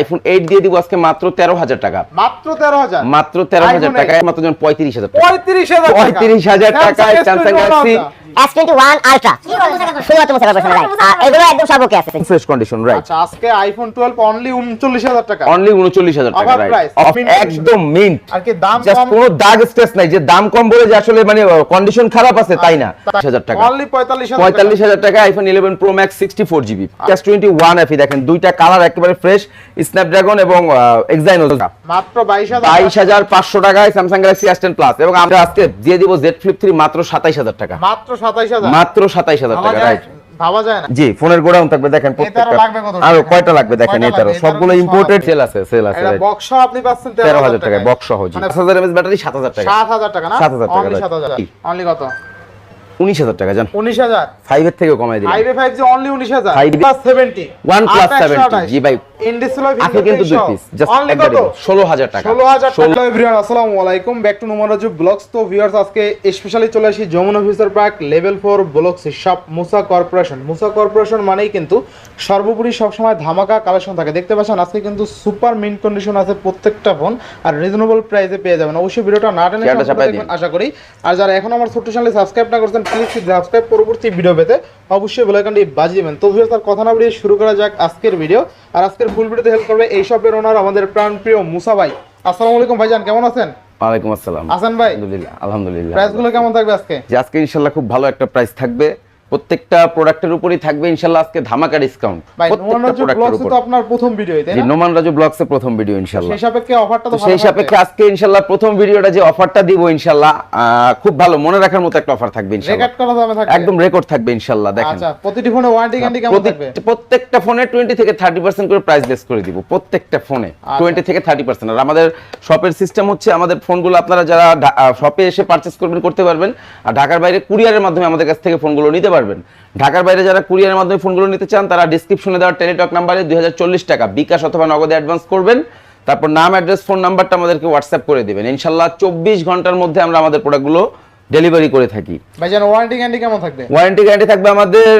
IPhone eight দিয়ে দিব আজকে মাত্র তেরো হাজার টাকা। মাত্র তেরো হাজার? মাত্র তেরো হাজার iPhone মাত্র যেন পঁয়ত্রিশ হাজার টাকা। পঁয়ত্রিশ হাজার পঁয়ত্রিশ হাজার টাকায় স্যামসাং গ্যালাক্সি S21 Ultra শুধুমাত্র মুসাফা পার্সোনাল রাইট আর এগুলো একদম সর্বকে আছে। ফ্রেশ কন্ডিশন রাইট আচ্ছা আজকে আইফোন টুয়েলভ অনলি উনচল্লিশ হাজার টাকা। অনলি উনচল্লিশ হাজার টাকা Offer রাইট একদম মিন্ট আর কি দাম জাস্ট কম কোনো দাগ স্ট্রেস নাই। যে দাম কম বলে যে আসলে মানে কন্ডিশন খারাপ আছে তাই না। হাজার টাকা। অনলি পঁয়তাল্লিশ হাজার পঁয়তাল্লিশ হাজার টাকা iPhone eleven Pro Max sixty four GB plus twenty one FE দেখেন দুইটা কালার একেবারে ফ্রেশ স্ন্যাপড্রাগন এবং এক্সাইনো মাত্র বাইশ হাজার পাঁচশো টাকায় Samsung Galaxy S ten plus এবং আমরা আজকে দিয়ে দিব জেড ফ্লিপ থ্রি মাত্র সাতাইশ হাজার টাকা। মাত্র সাতাইশ হাজার? মাত্র সাতাইশ হাজার টাকা রাইট ভাবা যায় না? জি ফোনের গোডাউন থাকবে দেখেন প্রত্যেকটা। লাগবে কত? টাকা? আরও কয়টা লাগবে দেখেন এটারও? সবগুলো ইম্পোর্টেড সেল আছে সেল আছে এটা। বক্স আপনি পাচ্ছেন তেরো হাজার টাকায় বক্স সহ জি মানে পাঁচ হাজার এমএস ব্যাটারি সাত হাজার টাকা সাত হাজার টাকা না 7,000 টাকা, অনলি right. সাত হাজার জি। অনলি কত? উনিশ হাজার টাকা জান। উনিশ হাজার? ফাইভ এর থেকেও কমাই দিলাম। Five A five G only উনিশ হাজার? 5 plus seventy one plus seventy G ভাই আজকে কিন্তু দুই পিস জাস্ট অনলি একবারে কত? ষোলো হাজার টাকা। ষোলো হাজার টাকা। আসসালামু আলাইকুম। ব্যাক টু নোমারাজু ব্লগস তো ভিউয়ার্স আজকে স্পেশালি চলে আসি Jamuna park level four blogs shop Musa corporation Musa corporation মানেই কিন্তু সর্বোপরি সবসময় ধামাকা কালেকশন থাকে। দেখতে পাচ্ছেন আজকে কিন্তু সুপার মিন কন্ডিশন আছে প্রত্যেকটা ফোন আর রিজনেবল প্রাইসে পেয়ে যাবেন। অবশ্যই ভিডিওটা না টেনে। আশা করি। আর যারা এখন আমার ছোট্ট চ্যানেলে সাবস্ক্রাইব না করছেন প্লিজ সাবস্ক্রাইব পরবর্তী ভিডিও পেতে অবশ্যই বেল আইকনটি বাজিয়ে দেবেন। তো তার কথা না বেরিয়ে শুরু করা যাক আজকের ভিডিও আর আজকের ফুল ভিডিওতে হেল্প করবে এই শপের ওনার আমাদের প্রাণপ্রিয় মুসা ভাই। আসসালামু আলাইকুম ভাইজান কেমন আছেন? ওয়ালাইকুম আসসালাম। আসান ভাই? আলহামদুলিল্লাহ আলহামদুলিল্লাহ। প্রাইসগুলো কেমন থাকবে আজকে? আজকে ইনশাল্লাহ খুব ভালো একটা প্রাইস থাকবে। প্রত্যেকটা প্রোডাক্টের উপরই থাকবে ইনশাল্লাহ আজকে ধামাকা ডিসকাউন্ট প্রত্যেকটা আপনার প্রথম ভিডিও তাই না? নোমান রাজু ব্লগস এর প্রথম ভিডিও ইনশাল্লাহ। সেই সাপেক্ষে অফারটা তো সেই সাপেক্ষে আজকে ইনশাল্লাহ প্রথম ভিডিওটা যে অফারটা দিব ইনশাল্লাহ খুব ভালো মনে রাখার মতো একটা অফার থাকবে ইনশাল্লাহ। রেকর্ড করা যাবে থাকবে। একদম রেকর্ড থাকবে ইনশাল্লাহ দেখেন। আচ্ছা প্রতিটি ফোনে ওয়ারেন্টি গ্যারান্টি কেমন থাকবে? প্রত্যেকটা ফোনে টোয়েন্টি থেকে থার্টি পার্সেন্ট করে প্রাইস লেস করে দিব প্রত্যেকটা ফোনে আচ্ছা। টোয়েন্টি থেকে থার্টি পার্সেন্ট আর আমাদের শপের সিস্টেম হচ্ছে আমাদের ফোনগুলো আপনারা যারা শপে এসে পারচেস করবেন করতে পারবেন আর ঢাকার বাইরে কুরিয়ারের মাধ্যমে আমাদের কাছ থেকে ফোনগুলো নিতে পারবেন। ঢাকার বাইরে যারা কুরিয়ারের মাধ্যমে ফোনগুলো নিতে চান, তারা ডিসক্রিপশনে দেওয়া টেলিটক নাম্বারে দু হাজার চল্লিশ টাকা বিকাশ অথবা নগদে অ্যাডভান্স করবেন। তারপর নাম অ্যাড্রেস ফোন নাম্বারটা আমাদেরকে হোয়াটসঅ্যাপ করে দেবেন। ইনশাল্লাহ চব্বিশ ঘণ্টার মধ্যে আমরা আমাদের প্রোডাক্টগুলো ডেলিভারি করে থাকি। ভাইজান ওয়ারেন্টি গ্যারান্টি কেমন থাকবে? ওয়ারেন্টি গ্যারান্টি থাকবে আমাদের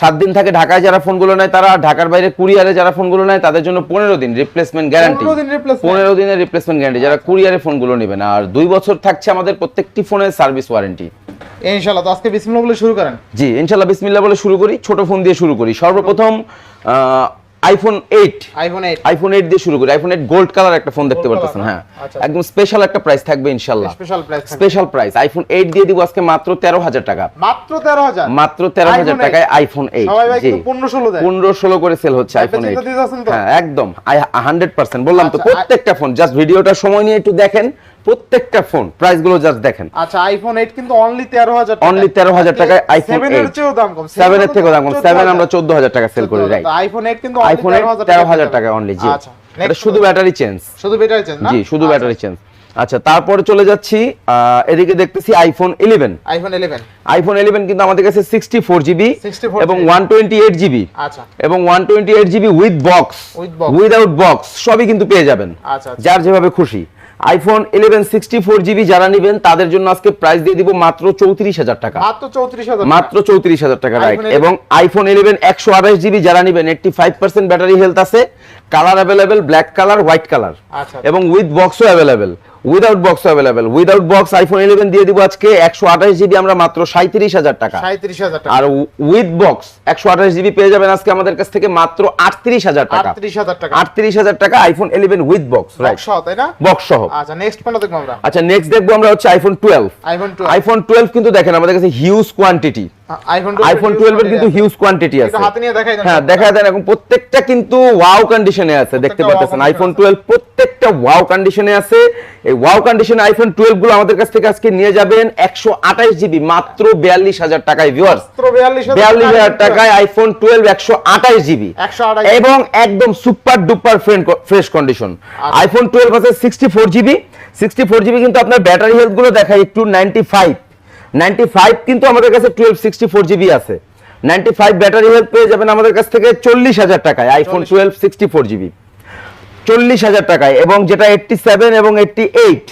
সাত দিন থাকে ঢাকায় যারা ফোনগুলো নেয় তারা ঢাকার বাইরে কুরিয়ারে যারা ফোনগুলো নেয় তাদের জন্য পনেরো দিন রিপ্লেসমেন্ট গ্যারান্টি 15 দিন replacement? পনেরো দিনের রিপ্লেসমেন্ট গ্যারান্টি যারা কুরিয়ারে ফোনগুলো নেবেন। আর দুই বছর থাকছে আমাদের প্রত্যেকটি ফোনের সার্ভিস ওয়ারেন্টি ইনশাআল্লাহ তো আজকে বিসমিল্লাহ বলে শুরু করেন। জি ইনশাল্লাহ বিসমিল্লাহ বলে শুরু করি ছোট ফোন দিয়ে শুরু করি। সর্বপ্রথম iPhone eight iPhone 8 iPhone eight দিয়ে শুরু করি। আইফোন এইট গোল্ড কালার একটা ফোন দেখতে পারতেছেন হ্যাঁ। আচ্ছা। একদম স্পেশাল একটা প্রাইস থাকবে ইনশাল্লাহ। Special price special price iPhone eight দিয়ে দিব আজকে মাত্র তেরো হাজার টাকা। মাত্র 13000 মাত্র তেরো হাজার টাকায় আইফোন এইট সবাই ভাই কিন্তু 15 16 দেয় পনেরো ষোলো করে সেল হচ্ছে আইফোন চিন্তা এইট দিয়ে যাচ্ছেন তো? হ্যাঁ একদম। হান্ড্রেড পার্সেন্ট বললাম তো আচ্ছা, প্রত্যেকটা ফোন জাস্ট ভিডিওটা সময় নিয়ে একটু দেখেন। প্রত্যেকটা ফোন প্রাইসগুলো জাস্ট দেখেন। আচ্ছা আইফোন 8 কিন্তু অনলি 13000 টাকা। অনলি 13,000 টাকায় আইফোন 7 এর চেয়েও দাম কম। 7 এর থেকেও দাম কম। 7 আমরা চোদ্দ হাজার টাকা সেল করি রাইট আইফোন 8 কিন্তু আইফোন এইট তেরো হাজার টাকা। অনলি জি। আচ্ছা এটা শুধু ব্যাটারি চেঞ্জ শুধু ব্যাটারি চেঞ্জ না? জি শুধু ব্যাটারি চেঞ্জ আচ্ছা তারপরে চলে যাচ্ছি এদিকে দেখতেছি iPhone eleven iPhone 11 iPhone eleven কিন্তু আমাদের কাছে সিক্সটি ফোর জিবি এবং ওয়ান টোয়েন্টি এইট জিবি এবং one twenty eight GB with box without box সবই কিন্তু পেয়ে যাবেন। আচ্ছা, আচ্ছা। যার যেভাবে খুশি। IPhone eleven sixty four GB যারা নেবেন তাদের জন্য আজকে প্রাইস দিয়ে দিব মাত্র চৌত্রিশ হাজার টাকা। মাত্র 34000 মাত্র চৌত্রিশ হাজার টাকা রাইট এবং আইফোন ইলেভেন একশো আঠাশ জিবি যারা নেবেন eighty five percent battery health আছে colour available black colour white colour. এবং উইথ বক্সও available without box available without box iPhone eleven দিয়ে দিব আজকে একশো আঠাশ জিবি আমরা মাত্র সাঁত্রিশ হাজার টাকা। 37000 টাকা। আর উইথ বক্স একশো আঠাশ জিবি পেয়ে যাবেন আজকে আমাদের কাছ থেকে মাত্র আটত্রিশ হাজার টাকা। 38000 টাকা। আটত্রিশ হাজার টাকা iPhone eleven with box right box তাই না? বক্স সহ। আচ্ছা নেক্সট কোনটা দেখব আমরা। আচ্ছা নেক্সট দেখব আমরা হচ্ছে iPhone twelve iPhone 12 iPhone twelve কিন্তু দেখেন আমাদের কাছে হিউজ কোয়ান্টিটি আইফোন টুয়েলভ এর কিন্তু হিউজ কোয়ান্টিটি আছে। একটু হাতে নিয়ে দেখাই দেন হ্যাঁ দেখা দেন এখন প্রত্যেকটা কিন্তু ওয়াও কন্ডিশনে আছে দেখতে পাচ্ছেন আইফোন টুয়েলভ প্রত্যেকটা ওয়াও কন্ডিশনে আছে। এই ওয়াও কন্ডিশনে আইফোন টুয়েলভগুলো আমাদের কাছ থেকে আজকে নিয়ে যাবেন একশো আঠাশ জিবি মাত্র বিয়াল্লিশ হাজার টাকায় ভিউয়ার্স বিয়াল্লিশ হাজার টাকায় আইফোন টুয়েলভ একশো আঠাশ জিবি এবং একদম super duper fresh condition. IPhone twelve আছে sixty four GB sixty four GB কিন্তু আপনার ব্যাটারি হেলথগুলো দেখায় একটু নাইনটি ফাইভ নাইনটি ফাইভ কিন্তু আমাদের কাছে টুয়েলভ সিক্সটি ফোর জিবি আছে। নাইনটি ফাইভ ব্যাটারি হেলথ পেয়ে যাবেন আমাদের কাছ থেকে চল্লিশ হাজার টাকায় iPhone twelve sixty four GB চল্লিশ হাজার টাকায় এবং যেটা এইটটি সেভেন এবং এইটটি এইট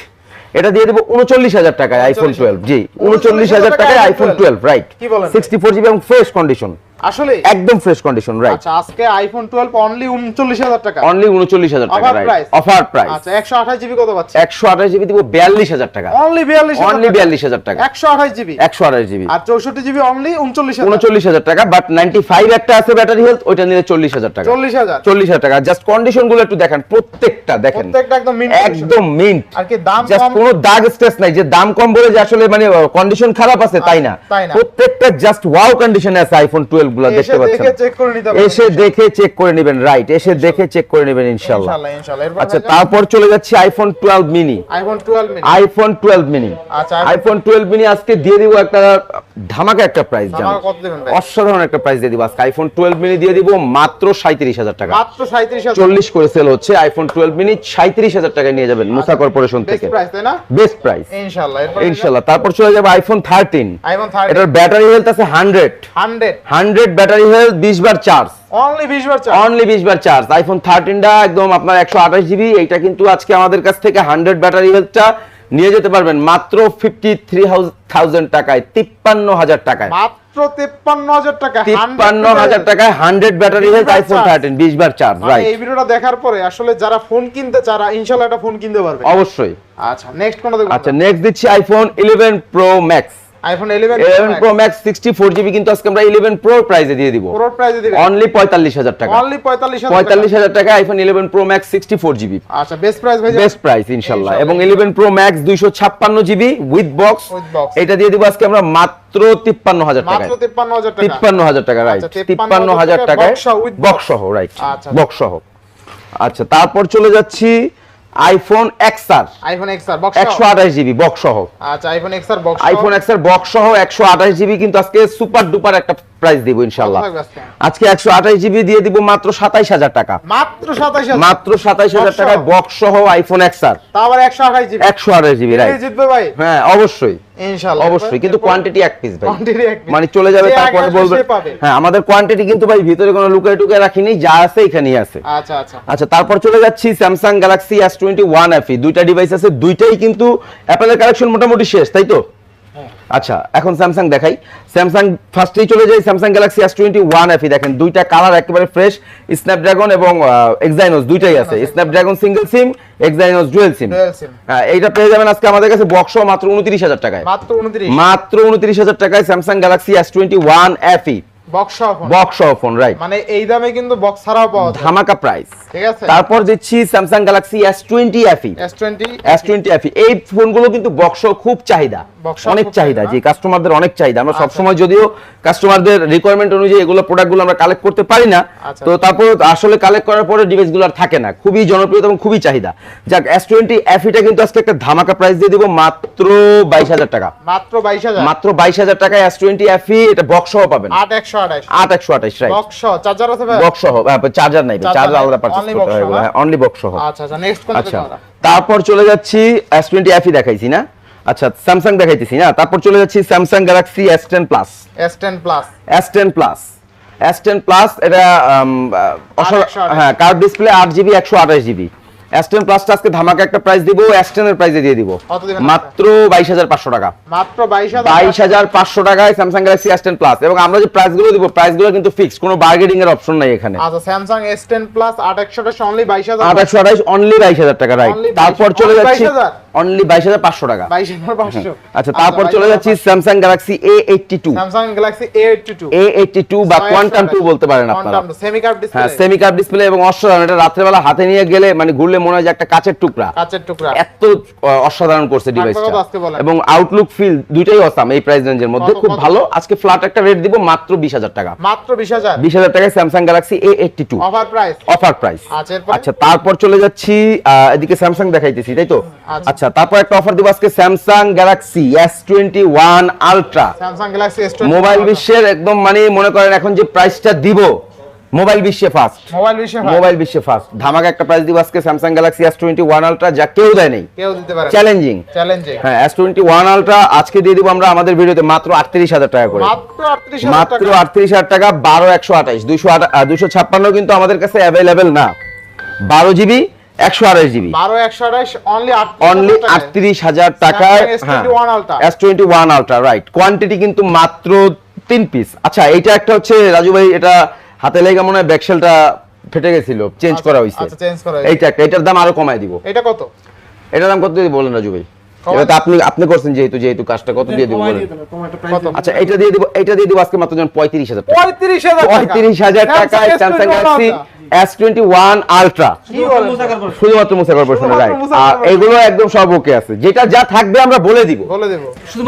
এটা দিয়ে দেবো উনচল্লিশ হাজার টাকায় আইফোন টুয়েলভ জি উনচল্লিশ হাজার টাকায় iPhone twelve right? Sixty four GB এবং ফ্রেশ কন্ডিশন আসলে? একদম ফ্রেশ কন্ডিশন রাইট আচ্ছা আজকে আইফোন টুয়েলভ অনলি উনচল্লিশ হাজার টাকা। অনলি উনচল্লিশ হাজার টাকা রাইট অফার প্রাইস আচ্ছা একশো আঠাশ জিবি কত পাচ্ছে একশো আঠাশ জিবি দিব বিয়াল্লিশ হাজার টাকা। অনলি বিয়াল্লিশ অনলি বিয়াল্লিশ হাজার টাকা। একশো আঠাশ জিবি? একশো আঠাশ জিবি। আর চৌষট্টি জিবি অনলি উনচল্লিশ হাজার উনচল্লিশ হাজার টাকা বাট নাইনটি ফাইভ একটা আছে ব্যাটারি হেলথ ওইটা নিলে চল্লিশ হাজার টাকা। চল্লিশ হাজার। চল্লিশ হাজার টাকা। জাস্ট কন্ডিশনগুলো একটু দেখেন প্রত্যেকটা দেখেন। প্রত্যেকটা একদম mint একদম মিন্ট আর কি দাম জাস্ট কোনো দাগ স্ট্রেস নাই। যে দাম কম বলে যে আসলে মানে কন্ডিশন খারাপ আছে তাই না? তাই না। প্রত্যেকটা জাস্ট ওয়াও কন্ডিশনে আছে আইফোন 12 গুলো এসে দেখতে পাচ্ছেন। দেখে চেক করে নিতে এসে দেখে চেক করে নেবেন রাইট এসে দেখে চেক করে নেবেন ইনশাআল্লাহ আচ্ছা তারপর চলে যাচ্ছি iPhone 12 mini iPhone twelve mini iPhone 12 mini আচ্ছা, আইফোন 12 মিনি আজকে দিয়ে দিব একটা ধামাকা একটা প্রাইস জানো? অসাধারণ একটা প্রাইস দিয়ে দিব। আজকে আইফোন 12 মিনি দিয়ে দিব মাত্র 37000 টাকা। মাত্র সাঁত্রিশ হাজার। চল্লিশ করে সেল হচ্ছে আইফোন 12 মিনি 37000 টাকায় নিয়ে যাবেন মুসা কর্পোরেশন বেস্ট থেকে। প্রাইস তাই না? বেস্ট প্রাইস ইনশাআল্লাহ এরপর ইনশাআল্লাহ। তারপর চলে যাবে আইফোন 13 আইফোন থার্টি এটার ব্যাটারি হেলথ আছে 100 হান্ড্রেড 100 ব্যাটারি হেলথ 20 বার চার্জ অনলি বিশ বার চার্জ অনলি 20 বার চার্জ আইফোন 13টা একদম আপনার 128 জিবি এইটা কিন্তু আজকে আমাদের কাছ থেকে 100 ব্যাটারি হেলথটা নিয়ে যেতে পারবেন মাত্র 53000 টাকায় 53000 টাকায়। মাত্র তিপ্পান্ন হাজার টাকা 53000 টাকায় 100 ব্যাটারি 20 হেলথ আইফোন থার্টিন বিশ বার চার্জ মানে রাইট এই ভিডিওটা দেখার পরে আসলে যারা ফোন কিনতে চারা ইনশাল্লাহ একটা ফোন কিনতে পারবে। অবশ্যই। আচ্ছা নেক্সট কোনটা আচ্ছা নেক্সট দিচ্ছি iPhone 11 Pro Max iPhone 11 11 Pro Max 64 GB কিন্তু আজকে আমরা 11 প্রো প্রাইসে দিয়ে দিব। পুরো প্রাইসে দিবেন অনলি 45000 টাকা। অনলি 45000 45000 টাকা। আইফোন 11 প্রো ম্যাক্স 64 জিবি আচ্ছা বেস্ট প্রাইস ভাই বেস্ট প্রাইস ইনশাআল্লাহ এবং 11 Pro Max 256 GB with box এটা দিয়ে দিব আজকে আমরা মাত্র 53000 টাকা মাত্র 53000 টাকা। 53000 টাকা রাইট আচ্ছা, 53000 টাকায় box বক্স সহ রাইট। বক্স সহ। আচ্ছা তারপর চলে যাচ্ছি iPhone XR iPhone XR box 128 GB box সহ। আচ্ছা আইফোন এক্সআর বক্স আইফোন এক্সের বক্স সহ 128 জিবি কিন্তু আজকে সুপার ডুপার একটা প্রাইস দিব ইনশাআল্লাহ। আজকে? আজকে 128 জিবি দিয়ে দিব মাত্র 27000 টাকা। মাত্র 27000 মাত্র 27000 Box টাকায় বক্স সহ আইফোন এক্স আর। তা আবার 128 জিবি 128 জিবি রাইট জিতবে ভাই। হ্যাঁ অবশ্যই। ইনশাআল্লাহ। অবশ্যই কিন্তু কোয়ান্টিটি এক পিস ভাই। মানে চলে যাবে তারপরে বলবে হ্যাঁ আমাদের কোয়ান্টিটি কিন্তু ভাই ভিতরে কোনো লুকায় টুকায় রাখিনি যা আছে এখানেই আছে। আচ্ছা আচ্ছা। আচ্ছা তারপর চলে যাচ্ছি Samsung Galaxy S twenty one FE দুইটা ডিভাইস আছে দুইটাই কিন্তু অ্যাপেলের কালেকশন মোটামুটি শেষ তাই তো? আচ্ছা এখন স্যামসাং দেখাই। স্যামসাং ফার্স্টেই চলে যাই Samsung Galaxy S twenty one FE দেখেন দুইটা কালার একেবারে ফ্রেশ স্ন্যাপড্রাগন এবং এক্সাইনোস দুইটাই আছে। Snapdragon single SIM Exynos dual SIM এইটা পেয়ে যাবেন আজকে আমাদের কাছে বক্স মাত্র উনত্রিশ হাজার টাকায়। মাত্র 29 মাত্র উনত্রিশ হাজার টাকায় Samsung Galaxy S twenty one FE phone box right মানে এই দামে কিন্তু বক্স ছাড়াও পাওয়া যায়। ধামাকা প্রাইস ঠিক আছে? তারপর দিচ্ছি Samsung Galaxy S twenty FE S20 S এই ফোনগুলো কিন্তু বক্স খুব চাহিদা। অনেক চাহিদা চাহিদা। কাস্টমারদের অনেক চাহিদা। আমরা। সবসময় যদিও কাস্টমারদের রিকোয়ারমেন্ট অনুযায়ী এগুলো প্রোডাক্টগুলো আমরা কালেক্ট করতে পারি না। আচ্ছা। তো তারপর আসলে কালেক্ট করার পরে ডিভাইসগুলো আর থাকে না। খুবই জনপ্রিয় এবং খুবই চাহিদা। যাক এস টোয়েন্টি এফিটা কিন্তু আজকে একটা ধামাকা প্রাইস দিয়ে দিব। মাত্র বাইশ হাজার টাকা। মাত্র 22000 মাত্র বাইশ হাজার টাকায় এস টোয়েন্টি এফি এটা বক্স সহ পাবেন। আট একশো বক্স সহ চার্জার আছে ভাই? বক্স সহ চার্জার নাই চার্জার আলাদা পারচেজ করতে হবে হ্যাঁ? অনলি বক্স সহ। আচ্ছা আচ্ছা নেক্সট কোন আচ্ছা তারপর চলে যাচ্ছি এফি দেখাইছি না? আচ্ছা স্যামসাং দেখাইতেছি না? তারপর চলে যাচ্ছি Samsung Galaxy S ten plus S10 plus S ten plus S ten plus এটা উম, আহ, অসা- 828 হ্যাঁ কার্ভ ডিসপ্লে আট জিবি একশো আঠাশ জিবি এস টেন প্লাসটা আজকে ধামাকা একটা প্রাইস দিব এস টেনের প্রাইসে দিয়ে দিব। মাত্র বাইশ হাজার পাঁচশো টাকা। মাত্র 22000 বাইশ হাজার পাঁচশো টাকায় Samsung Galaxy S ten plus এবং আমরা যে প্রাইসগুলো দিব প্রাইসগুলো কিন্তু ফিক্স কোনো বার্গেনিং এর অপশন নাই এখানে। আচ্ছা স্যামসাং S10 প্লাস 8128 অনলি 22000 আঠাশশো only অনলি বাইশ হাজার টাকা রাইট তারপর চলে যাচ্ছে যাচ্ছি 22,000 অনলি বাইশ হাজার পাঁচশো টাকা। 22500 আচ্ছা তারপর চলে যাচ্ছি Samsung Galaxy A eighty two Samsung Galaxy A82 A eighty two বা কোয়ান্টাম টু বলতে পারেন আপনারা। হ্যাঁ সেমি কার্ভ ডিসপ্লে এবং অসাধারণ। এটা রাত্রেবেলা হাতে নিয়ে গেলে মানে ঘুরলে মনে হয় যে একটা কাচের টুকরা। কাচের টুকরা। এত অসাধারণ করছে ডিভাইসটা? এবং আউটলুক ফিল দুইটাই অসাম এই প্রাইস রেঞ্জের মধ্যে। খুব ভালো। আজকে ফ্ল্যাট একটা রেট দিব মাত্র বিশ হাজার টাকা। মাত্র 20000 বিশ হাজার টাকায় Samsung Galaxy A eighty two offer price offer price আচ্ছা, আচ্ছা তারপর চলে যাচ্ছি এদিকে স্যামসাং দেখাইতেছি তাই তো? আচ্ছা। আচ্ছা তারপর একটা অফার দিব আজকে Samsung Galaxy S twenty one ultra Samsung Galaxy S20 mobile বিশ্বের একদম মানে মনে করেন এখন যে প্রাইসটা দিব মোবাইল বিশ্বে ফার্স্ট মোবাইল বিশ্বে মোবাইল বিশ্বে ফার্স্ট ধামাকা একটা প্রাইস দিব আজকে Samsung Galaxy S twenty one Ultra যা কেউ দেয় নেই। কেউ দিতে পারে চ্যালেঞ্জিং চ্যালেঞ্জিং হ্যাঁ এস টোয়েন্টি ওয়ান আলট্রা আজকে দিয়ে দিব আমরা আমাদের ভিডিওতে মাত্র আটত্রিশ হাজার টাকা করে। মাত্র 38000 টাকা। আটত্রিশ হাজার টাকা বারো একশো আঠাইশ দুইশো দুইশো ছাপ্পান্ন কিন্তু আমাদের কাছে অ্যাভেলেবেল না। বারো জিবি একশো আঠাশ জিবি। 12 128 অনলি 8 অনলি আটত্রিশ হাজার টাকায় Samsung S21 Ultra। S twenty one Ultra right quantity কিন্তু মাত্র তিন পিস আচ্ছা একটা হচ্ছে রাজু ভাই এটা হাতে লেগে মনে হয় ব্যাকসেলটা ফেটে গেছিল চেঞ্জ করা হয়েছে। আচ্ছা চেঞ্জ করা হয়েছে। এইটা একটা এটার দাম আরও কমায় দিব। এটা কত? এটার দাম কত বলেন রাজু ভাই? এটা তো আপনি আপনি করছেন যেহেতু যেহেতু কাজটা কত দিয়ে দিব বলেন? আচ্ছা এটা দিয়ে দিব এটা দিয়ে দিব আজকে মাত্র যেন পঁয়ত্রিশ হাজার পঁয়ত্রিশ হাজার পঁয়ত্রিশ হাজার টাকায় Samsung Galaxy S twenty one Ultra শুধুমাত্র মুসা কর্পোরেশনের রাইট আর এগুলো একদম সব ওকে আছে। যেটা যা থাকবে আমরা বলে দিব।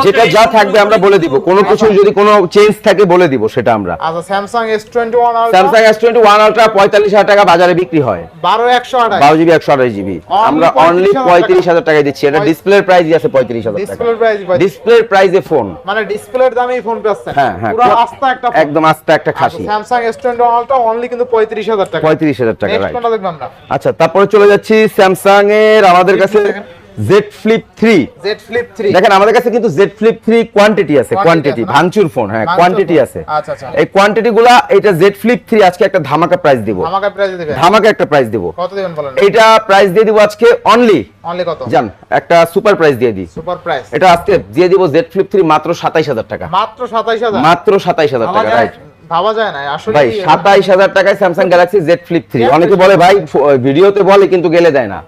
যেটা যা থাকবে আমরা বলে দিব। কোনো কিছু যদি কোনো চেঞ্জ থাকে বলে দিব সেটা আমরা। আচ্ছা Samsung S twenty one Samsung S twenty one Ultra পঁয়তাল্লিশ হাজার টাকা বাজারে বিক্রি হয়। বারো একশো বারো জিবি একশো আঠাশ জিবি। আমরা অনলি পঁয়ত্রিশ হাজার টাকায় দিচ্ছি। এটা ডিসপ্লের প্রাইসই আছে পঁয়ত্রিশ হাজার টাকা। ডিসপ্লের প্রাইস ডিসপ্লের প্রাইসে ফোন মানে ডিসপ্লের দামেই ফোন পাচ্ছেন। হ্যাঁ হ্যাঁ পুরো আস্তা একটা ফোন একদম আস্তা একটা খাসি। স্যামসাং এস টোয়েন্টি অনলি কিন্তু পঁয়ত্রিশ হাজার টাকা। পঁয়ত্রিশ হাজার টাকা রাইট আচ্ছা তারপরে চলে যাচ্ছি স্যামসাং এর আমাদের কাছে। Z flip three Z flip three দেখেন আমাদের কাছে কিন্তু জেড ফ্লিপ থ্রি কোয়ান্টিটি আছে কোয়ান্টিটি ভাঙচুর ফোন হ্যাঁ কোয়ান্টিটি আছে। আচ্ছা, আচ্ছা। এই কোয়ান্টিটি গুলা এটা জেড ফ্লিপ থ্রি আজকে একটা ধামাকা প্রাইস দিব। আমাকে প্রাইস দেবে ধামাকা একটা প্রাইস দিব। কত দেবেন বলেন? এটা প্রাইস দিয়ে দিব আজকে অনলি অনলি কত? জান একটা সুপার প্রাইস দিয়ে দিই। সুপার প্রাইস এটা আজকে দিয়ে দিব জেড ফ্লিপ থ্রি মাত্র সাতাইশ হাজার টাকা। মাত্র সাতাইশ হাজার? মাত্র সাতাইশ হাজার টাকা রাইট ভাবা যায় না আসলে ভাই সাতাইশ হাজার টাকায় স্যামসাং গ্যালাক্সি জেড ফ্লিপ অনেকে বলে ভাই ভিডিওতে বলে কিন্তু গেলে না।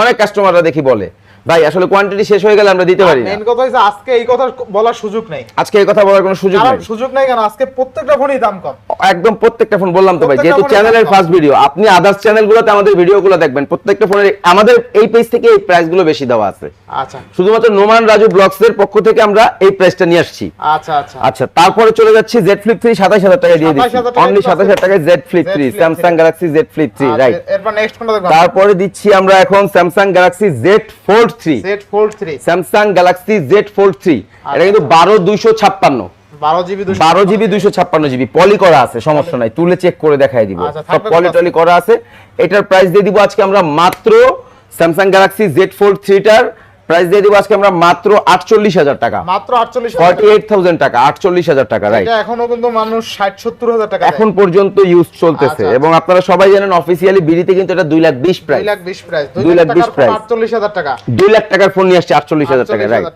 অনেক কাস্টমাররা দেখি বলে ভাই আসলে কোয়ান্টিটি শেষ হয়ে গেলে আমরা দিতে পারি না। মেন কথা হচ্ছে আজকে এই কথা বলার সুযোগ নেই। আজকে এই কথা বলার কোনো সুযোগ কারণ নেই। সুযোগ নেই কেন? আজকে প্রত্যেকটা ফোনই দাম কম। একদম প্রত্যেকটা ফোন বললাম তো ভাই যেহেতু চ্যানেলের ফার্স্ট ভিডিও আপনি আদার্স চ্যানেলগুলোতে আমাদের ভিডিওগুলো দেখবেন প্রত্যেকটা ফোনের আমাদের এই পেজ থেকে এই প্রাইসগুলো বেশি দেওয়া আছে। আচ্ছা। শুধুমাত্র নোমান রাজু ব্লগস এর পক্ষ থেকে আমরা এই প্রাইসটা নিয়ে আসছি। আচ্ছা আচ্ছা। আচ্ছা তারপরে চলে যাচ্ছি জেড ফ্লিপ থ্রি সাতাশ হাজার টাকা দিয়ে দিচ্ছি। 27,000 অনলি দিতে সাতাশ হাজার টাকায় Z flip Z three Flip Samsung 3 Galaxy Z flip three আর রাইট এরপর নেক্সট কোনটা দেখব। তারপরে দিচ্ছি আমরা এখন Samsung Galaxy Z fold three set fold three Samsung Galaxy Z fold three এটা কিন্তু বারো দুইশো ছাপ্পান্ন। বারো জিবি দুশো বারো জিবি দুইশো ছাপ্পান্ন জিবি। পলি করা আছে সমস্যা নাই। তুলে চেক করে দেখাই দিব। আচ্ছা, সব পলি টলি করা আছে। এটার প্রাইস দিয়ে দিব আজকে আমরা মাত্র স্যামসাং গ্যালাক্সি জেড ফোর থ্রিটার প্রাইস দিয়ে দিব আজকে আমরা মাত্র আটচল্লিশ হাজার টাকা। মাত্র আটচল্লিশ ফর্টি এইট থাউজেন্ড টাকা আটচল্লিশ হাজার টাকা রাইট এটা এখনও কিন্তু মানুষ ষাট সত্তর হাজার টাকা এখন পর্যন্ত ইউজ চলতেছে। আচ্ছা, এবং আপনারা সবাই জানেন অফিসিয়ালি বিডিতে কিন্তু এটা দুই লাখ বিশ দুই প্রাইস লাখ বিশ প্রাইস দুই লাখ বিশ price। আটচল্লিশ হাজার টাকা। দুই লাখ টাকার ফোন নিয়ে আসছে আটচল্লিশ হাজার টাকা রাইট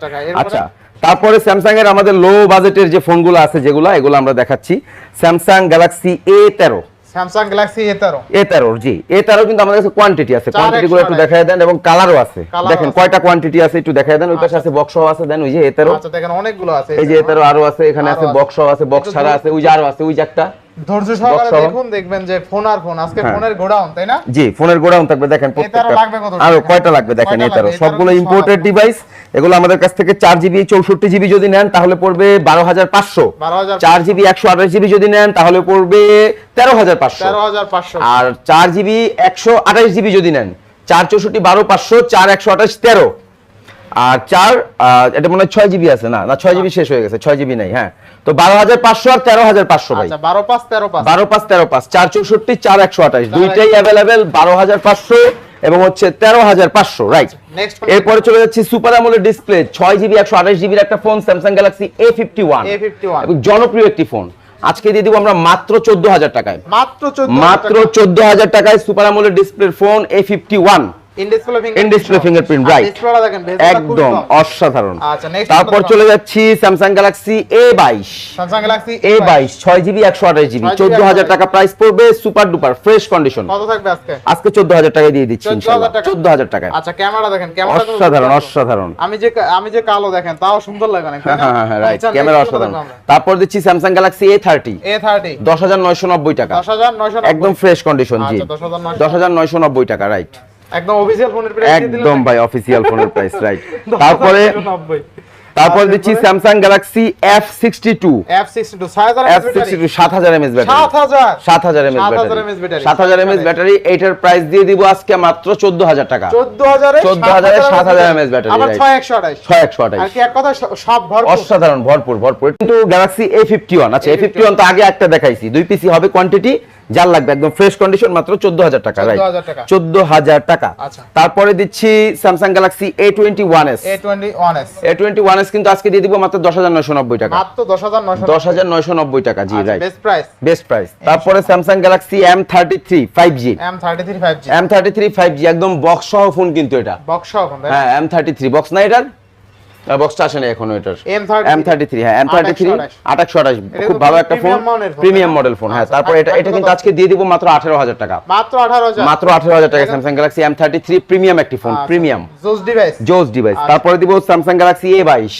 আচ্ছা তারপরে স্যামসাং এর আমাদের লো বাজেটের যে ফোনগুলো আছে যেগুলো এগুলো আমরা দেখাচ্ছি। স্যামসাং গ্যালাক্সি এ তেরো। স্যামসাং গ্যালাক্সি এ তেরো এ তেরো জি। এ তেরো কিন্তু আমাদের কাছে কোয়ান্টিটি আছে। কোয়ান্টিটি গুলো একটু দেখায় দেন এবং কালারও আছে। দেখেন কয়টা কোয়ান্টিটি আছে একটু দেখাই দেন। ওই পাশে আছে বক্স আছে। দেন ওই যে এ তেরো আচ্ছা দেখেন অনেকগুলো আছে। এই যে এ তেরো আরও আছে। এখানে আছে আছে। বক্স আছে। বক্স ছাড়া আছে। ওই যে আরও আছে। ওই যে একটা ধৈর্য সহকারে দেখুন দেখবেন যে ফোন আর ফোন। আজকে হ্যাঁ। ফোনের গোডাউন তাই না? জি ফোনের গোডাউন থাকবে দেখেন প্রত্যেকটা। লাগবে কত? আরও কয়টা লাগবে দেখেন কয়টা এই তেরো লাগবে? এ তেরো সবগুলো ইম্পোর্টেড ডিভাইস এগুলো আমাদের কাছ থেকে চার জিবি চৌষট্টি জিবি যদি নেন তাহলে পড়বে বারো হাজার পাঁচশো। 12,500 চার জিবি একশো আঠাশ জিবি যদি নেন তাহলে পড়বে তেরো হাজার পাঁচশো। তেরো হাজার পাঁচশো। আর চার জিবি একশো আঠাশ জিবি যদি নেন চার চৌষট্টি বারো পাঁচশো চার একশো আঠাশ তেরো। আর চার এটা মনে হয় ছয় জিবি আছে না? না ছয় জিবি শেষ হয়ে গেছে ছয় জিবি নেই হ্যাঁ। তো বারো হাজার পাঁচশো আর তেরো হাজার পাঁচশো ভাই। আচ্ছা বারো পাঁচ তেরো পাঁচ। বারো পাঁচ তেরো পাঁচ চার চৌষট্টি চার একশো আঠাশ। দুইটাই অ্যাভেলেবেল বারো হাজার পাঁচশো এবং হচ্ছে তেরো হাজার পাঁচশো রাইট এরপরে চলে যাচ্ছি সুপার আমলের ডিসপ্লে ছয় জিবি একশো আঠাশ জিবির একটা phone Samsung Galaxy A fifty one A51 এবং জনপ্রিয় একটি ফোন আজকে দিয়ে দিব আমরা মাত্র চোদ্দ হাজার টাকায়। মাত্র চোদ্দ মাত্র চোদ্দ হাজার টাকায় সুপার আমলের ডিসপ্লের phone A fifty one in display in display fingerprint right একদম অসাধারণ। আচ্ছা, তারপর চলে যাচ্ছি স্যামসাং গ্যালাক্সি এ বাইশ। এ বাইশ। ছয় জিবি একশো আঠাশ জিবি চোদ্দ হাজার টাকা প্রাইস পড়বে সুপার ডুপার ফ্রেশ কন্ডিশন আজকে? চোদ্দ হাজার টাকায় দিয়ে দিচ্ছি চোদ্দ হাজার টাকায়। আচ্ছা ক্যামেরা দেখেন অসাধারণ অসাধারণ। আমি যে আমি যে কালো দেখেন তাও সুন্দর লাগে অনেক হ্যাঁ হ্যাঁ হ্যাঁ রাইট ক্যামেরা অসাধারণ। তারপর দিচ্ছি Samsung Galaxy A thirty A thirty দশ হাজার নয়শো নব্বই টাকা। একদম ফ্রেশ কন্ডিশন জি। আচ্ছা, 10,990 দশ হাজার নয়শো নব্বই টাকা রাইট একদম অফিসিয়াল ফোনের প্রাইস একদম ভাই অফিসিয়াল ফোনের প্রাইস রাইট তারপরে তারপর দিচ্ছি? Samsung Galaxy F sixty two F sixty two হাজার সাত হাজার এমএস ব্যাটারি। সাত হাজার। সাত হাজার এমএস 7,000 ব্যাটারি। mAh battery. সাত হাজার এমএস ব্যাটারি এইটার প্রাইস দিয়ে দিব আজকে মাত্র চোদ্দ হাজার টাকা। চোদ্দ হাজারে 14,000 7,000 mAh ব্যাটারি. ছয় একশো আঠাশ। ছয় একশো আঠাশ। এক কথা সব ভরপুর। অসাধারণ ভরপুর ভরপুর। কিন্তু গ্যালাক্সি এ ফিফটি ওয়ান আচ্ছা এ ফিফটি ওয়ান তো আগে একটা দেখাইছি। দুই পিসি হবে কোয়ান্টিটি যার লাগবে একদম ফ্রেশ কন্ডিশন মাত্র চোদ্দ হাজার টাকা রাইট 14,000 টাকা। চোদ্দ হাজার টাকা। আচ্ছা। তারপরে দিচ্ছি Samsung Galaxy A twenty one S A twenty one S A twenty one S কিন্তু আজকে দিয়ে দিব মাত্র দশ হাজার নয়শো নব্বই টাকা। মাত্র দশ হাজার নয়শো দশ হাজার নয়শো নব্বই টাকা জি right best price best price তারপরে Samsung Galaxy M thirty three five G M thirty three M thirty three five G একদম বক্স সহ ফোন কিন্তু এটা। বক্স সহ ফোন হ্যাঁ এম থার্টি থ্রি বক্স না এটার? বক্সটা আসেনি এখনও এটার। M33 এম থার্টি থ্রি হ্যাঁ এম থার্টি থ্রি 2828 আঠাশশো আঠাশ খুব ভালো একটা ফোন প্রিমিয়াম মডেল ফোন হ্যাঁ আচ্ছা, তারপর এটা এটা কিন্তু আজকে দিয়ে দিব মাত্র আঠেরো হাজার টাকা। মাত্র আঠারো হাজার। মাত্র আঠেরো হাজার টাকা Samsung Galaxy M thirty three premium একটি ফোন প্রিমিয়াম জোস ডিভাইস জোস ডিভাইস তারপরে দিব স্যামসাং গ্যালাক্সি এ বাইশ